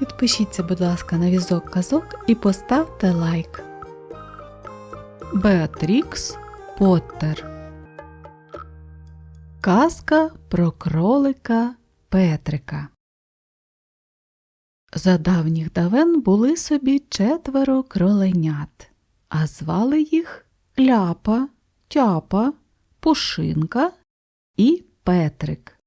Підпишіться, будь ласка, на візок казок і поставте лайк. Беатрікс Поттер Казка про кролика Петрика. За давніх давен були собі четверо кроленят, а звали їх Ляпа, Тяпа, Пушинка і Петрик.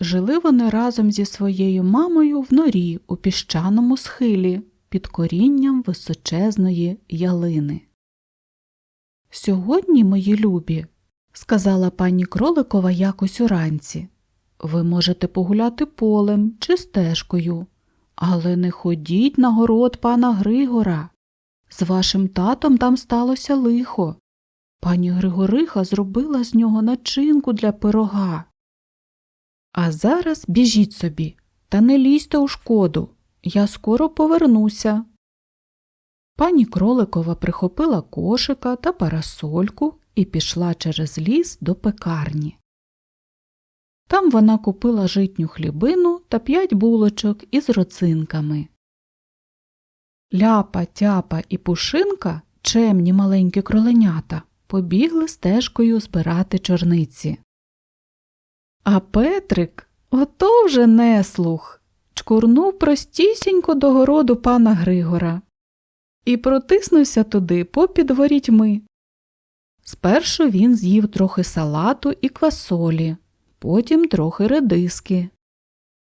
Жили вони разом зі своєю мамою в норі у піщаному схилі під корінням височезної ялини. Сьогодні, мої любі, сказала пані Кроликова якось уранці, ви можете погуляти полем чи стежкою, але не ходіть на город пана Григора. З вашим татом там сталося лихо. Пані Григориха зробила з нього начинку для пирога. А зараз біжіть собі, та не лізьте у шкоду. Я скоро повернуся. Пані Кроликова прихопила кошика та парасольку і пішла через ліс до пекарні. Там вона купила житню хлібину та п'ять булочок із роцинками. Ляпа, тяпа і пушинка, чемні маленькі кроленята, побігли стежкою збирати чорниці. А Петрик ото вже неслух, чкурнув простісінько до городу пана Григора і протиснувся туди попід ворітьми. Спершу він з'їв трохи салату і квасолі, потім трохи редиски.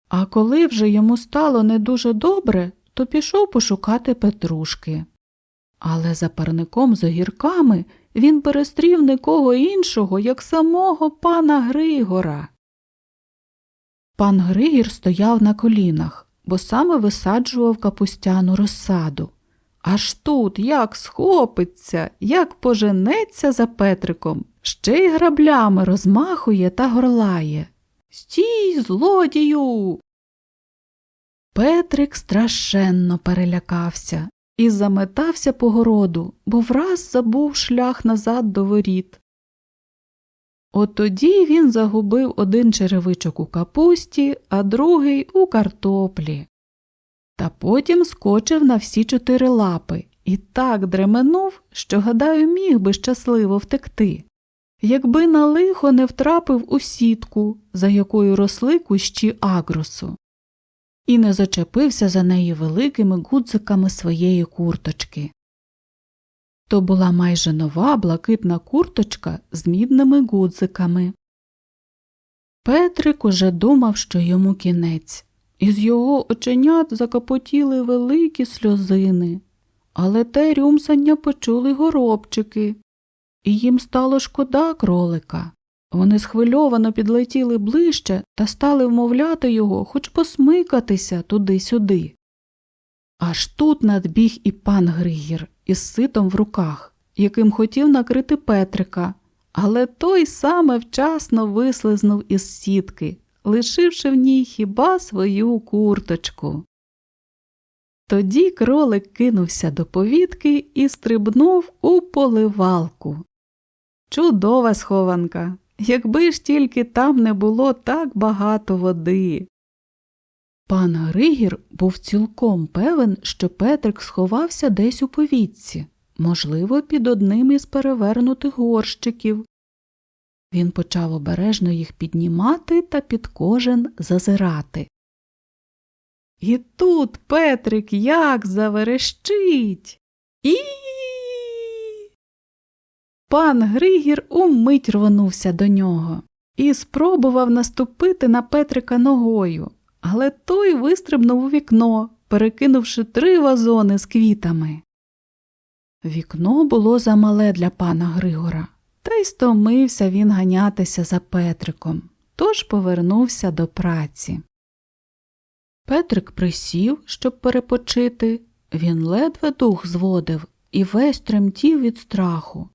А коли вже йому стало не дуже добре, то пішов пошукати петрушки. Але за парником з огірками він перестрів нікого іншого, як самого пана Григора. Пан Григір стояв на колінах, бо саме висаджував капустяну розсаду. Аж тут як схопиться, як поженеться за Петриком, ще й граблями розмахує та горлає. Стій, злодію. Петрик страшенно перелякався і заметався по городу, бо враз забув шлях назад до воріт. От тоді він загубив один черевичок у капусті, а другий у картоплі. Та потім скочив на всі чотири лапи і так дременув, що, гадаю, міг би щасливо втекти, якби на лихо не втрапив у сітку, за якою росли кущі агросу, і не зачепився за неї великими гудзиками своєї курточки. То була майже нова блакитна курточка з мідними гудзиками. Петрик уже думав, що йому кінець. Із його оченят закопотіли великі сльозини, але те рюмсання почули горобчики, і їм стало шкода кролика. Вони схвильовано підлетіли ближче та стали вмовляти його хоч посмикатися туди-сюди. Аж тут надбіг і пан Григір із ситом в руках, яким хотів накрити Петрика, але той саме вчасно вислизнув із сітки лишивши в ній хіба свою курточку. Тоді кролик кинувся до повітки і стрибнув у поливалку. Чудова схованка, якби ж тільки там не було так багато води. Пан Григір був цілком певен, що Петрик сховався десь у повітці, можливо, під одним із перевернутих горщиків, він почав обережно їх піднімати та під кожен зазирати. І тут Петрик як заверещить. І. Пан Григір умить рвонувся до нього і спробував наступити на Петрика ногою, але той вистрибнув у вікно, перекинувши три вазони з квітами. Вікно було замале для пана Григора. Та й стомився він ганятися за Петриком, тож повернувся до праці. Петрик присів, щоб перепочити, він ледве дух зводив і весь тремтів від страху.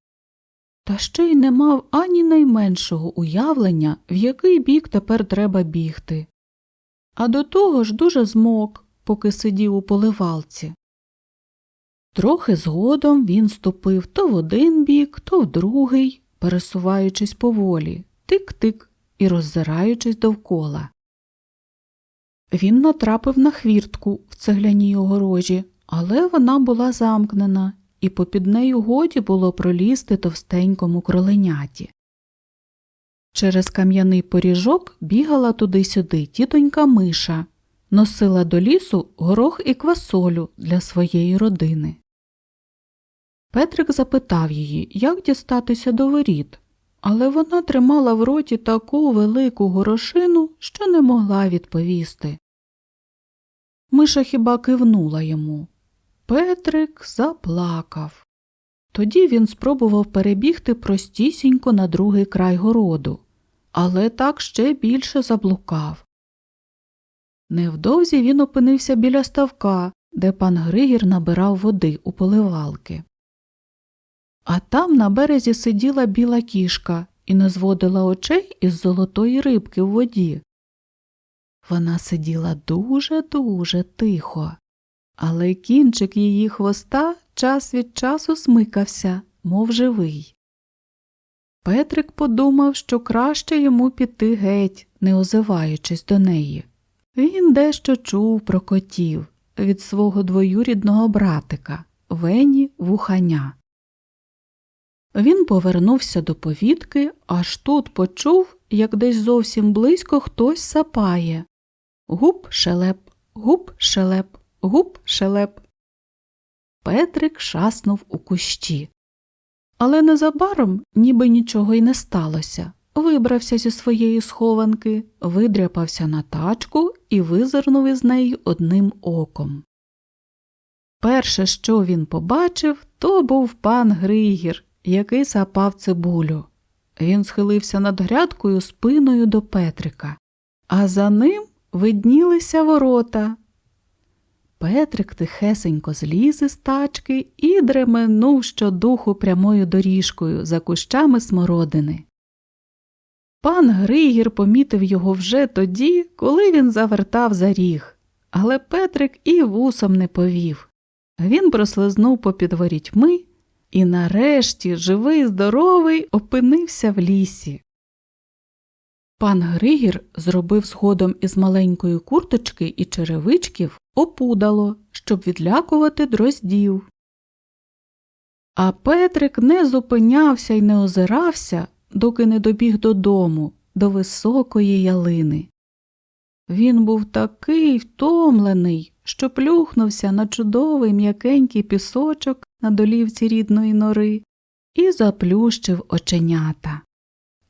Та ще й не мав ані найменшого уявлення, в який бік тепер треба бігти. А до того ж дуже змок, поки сидів у поливалці. Трохи згодом він ступив то в один бік, то в другий, пересуваючись поволі, тик-тик і роззираючись довкола. Він натрапив на хвіртку в цегляній огорожі, але вона була замкнена, і попід нею годі було пролізти товстенькому кроленяті. Через кам'яний поріжок бігала туди-сюди тітонька Миша, носила до лісу горох і квасолю для своєї родини. Петрик запитав її, як дістатися до воріт, але вона тримала в роті таку велику горошину, що не могла відповісти. Миша хіба кивнула йому. Петрик заплакав. Тоді він спробував перебігти простісінько на другий край городу, але так ще більше заблукав. Невдовзі він опинився біля ставка, де пан Григір набирав води у поливалки. А там на березі сиділа біла кішка і не зводила очей із золотої рибки в воді. Вона сиділа дуже дуже тихо, але кінчик її хвоста час від часу смикався, мов живий. Петрик подумав, що краще йому піти геть, не озиваючись до неї. Він дещо чув про котів від свого двоюрідного братика Вені Вуханя. Він повернувся до повітки, аж тут почув, як десь зовсім близько хтось сапає. Гуп шелеп, гуп шелеп, гуп шелеп. Петрик шаснув у кущі. Але незабаром ніби нічого й не сталося. Вибрався зі своєї схованки, видряпався на тачку і визирнув із неї одним оком. Перше, що він побачив, то був пан Григір, який сапав цибулю. Він схилився над грядкою спиною до Петрика, а за ним виднілися ворота. Петрик тихесенько зліз із тачки і дременув щодуху прямою доріжкою за кущами смородини. Пан Григір помітив його вже тоді, коли він завертав за ріг, але Петрик і вусом не повів. Він прослизнув попід ворітьми і нарешті, живий, здоровий, опинився в лісі. Пан Григір зробив сходом із маленької курточки і черевичків опудало, щоб відлякувати дроздів. А Петрик не зупинявся й не озирався, доки не добіг додому, до високої ялини. Він був такий втомлений, що плюхнувся на чудовий м'якенький пісочок на долівці рідної нори і заплющив оченята.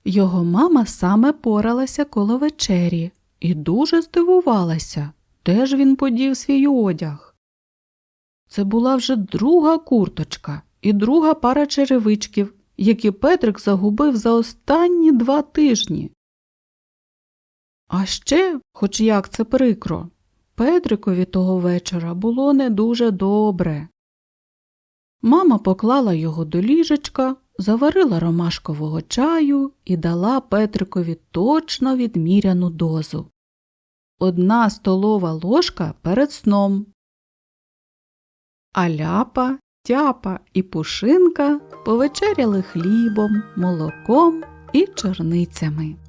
Його мама саме поралася коло вечері і дуже здивувалася, де ж він подів свій одяг. Це була вже друга курточка і друга пара черевичків, які Петрик загубив за останні два тижні. А ще, хоч як це прикро, Петрикові того вечора було не дуже добре. Мама поклала його до ліжечка, заварила ромашкового чаю і дала Петрикові точно відміряну дозу. Одна столова ложка перед сном. А ляпа, тяпа і пушинка повечеряли хлібом, молоком і чорницями.